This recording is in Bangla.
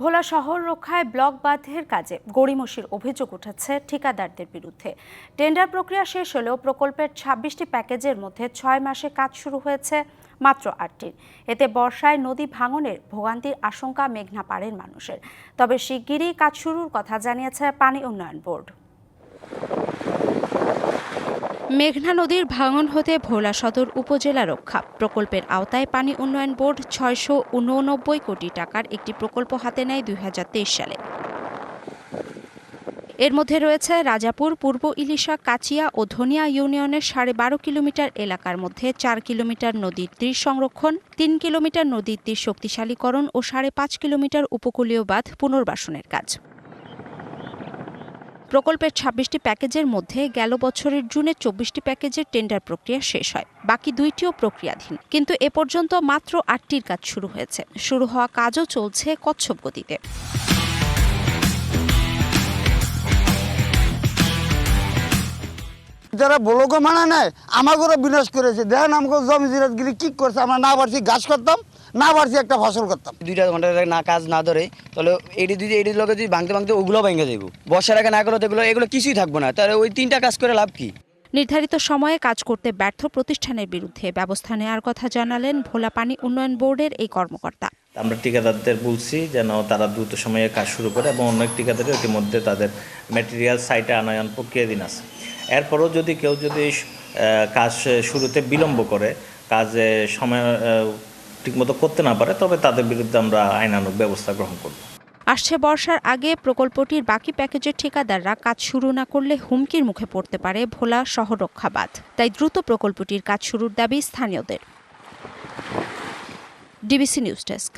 ভোলা শহর রক্ষায় ব্লক বাঁধের কাজে গড়িমসির অভিযোগ উঠেছে ঠিকাদারদের বিরুদ্ধে। টেন্ডার প্রক্রিয়া শেষ হলেও প্রকল্পের ছাব্বিশটি প্যাকেজের মধ্যে ছয় মাসে কাজ শুরু হয়েছে মাত্র আটটির এতে বর্ষায় নদী ভাঙনের ভোগান্তির আশঙ্কা মেঘনা পাড়ের মানুষের। তবে শিগগিরই কাজ শুরুর কথা জানিয়েছে পানি উন্নয়ন বোর্ড। মেঘনা নদীর ভাঙন হতে ভোলা সদর উপজেলা রক্ষা। প্রকল্পের আওতায় পানি উন্নয়ন বোর্ড ছয়শো উননব্বই কোটি টাকার একটি প্রকল্প হাতে নেয় দুই হাজার তেইশ সালে। এর মধ্যে রয়েছে রাজাপুর, পূর্ব ইলিশা, কাচিয়া ও ধনিয়া ইউনিয়নের সাড়ে বারো কিলোমিটার এলাকার মধ্যে চার কিলোমিটার নদীর তীর সংরক্ষণ, তিন কিলোমিটার নদীর তীর শক্তিশালীকরণ ও সাড়ে পাঁচ কিলোমিটার উপকূলীয় বাঁধ পুনর্বাসনের কাজ। প্রকল্পের ছাব্বিশটি প্যাকেজের মধ্যে গেল বছরের জুনে চব্বিশটি প্যাকেজের টেন্ডার প্রক্রিয়া শেষ হয়, বাকি দুইটিও প্রক্রিয়াধীন। কিন্তু এ পর্যন্ত মাত্র আটটির কাজ শুরু হয়েছে। শুরু হওয়া কাজও চলছে কচ্ছপ গতিতে। যারা বলক মানা নেয় আমাকেও বিনাশ করেছে। দেখেন আমাকে জমি জিরাত গিরি কি করছে, আমরা না পারছি গাছ করতাম। না পারছি একটা ফসল করতাম। দুইটা ঘণ্টা না কাজ না ধরে তাহলে এটি যদি এটির লগে যদি ভাঙতে ভাঙতে ওগুলো ভেঙে যাব বর্ষার আগে না করলে তো এগুলো এগুলো কিছুই থাকব না। তাহলে ওই তিনটা কাজ করে লাভ কি? নির্ধারিত সময়ে কাজ করতে ব্যর্থ প্রতিষ্ঠানের বিরুদ্ধে ব্যবস্থা নেওয়ার কথা জানালেন ভোলা পানি উন্নয়ন বোর্ডের এই কর্মকর্তা। আমরা ঠিকাদারদের বলছি যেন তারা দ্রুত সময়ে কাজ শুরু করে এবং অন্য এক ঠিকাদারও ইতিমধ্যে তাদের ম্যাটেরিয়াল সাইটে আনয়ন প্রক্রিয়াধীন আছে। এরপরও যদি কেউ যদি কাজ শুরুতে বিলম্ব করে কাজে সময় ঠিকমতো করতে না পারে, তবে তাদের বিরুদ্ধে আমরা আইনানুগ ব্যবস্থা গ্রহণ করব। আসছে বর্ষার আগে প্রকল্পটির বাকি প্যাকেজের ঠিকাদাররা কাজ শুরু না করলে হুমকির মুখে পড়তে পারে ভোলা শহর রক্ষাবাদ তাই দ্রুত প্রকল্পটির কাজ শুরুর দাবি স্থানীয়দের। DBC news desk.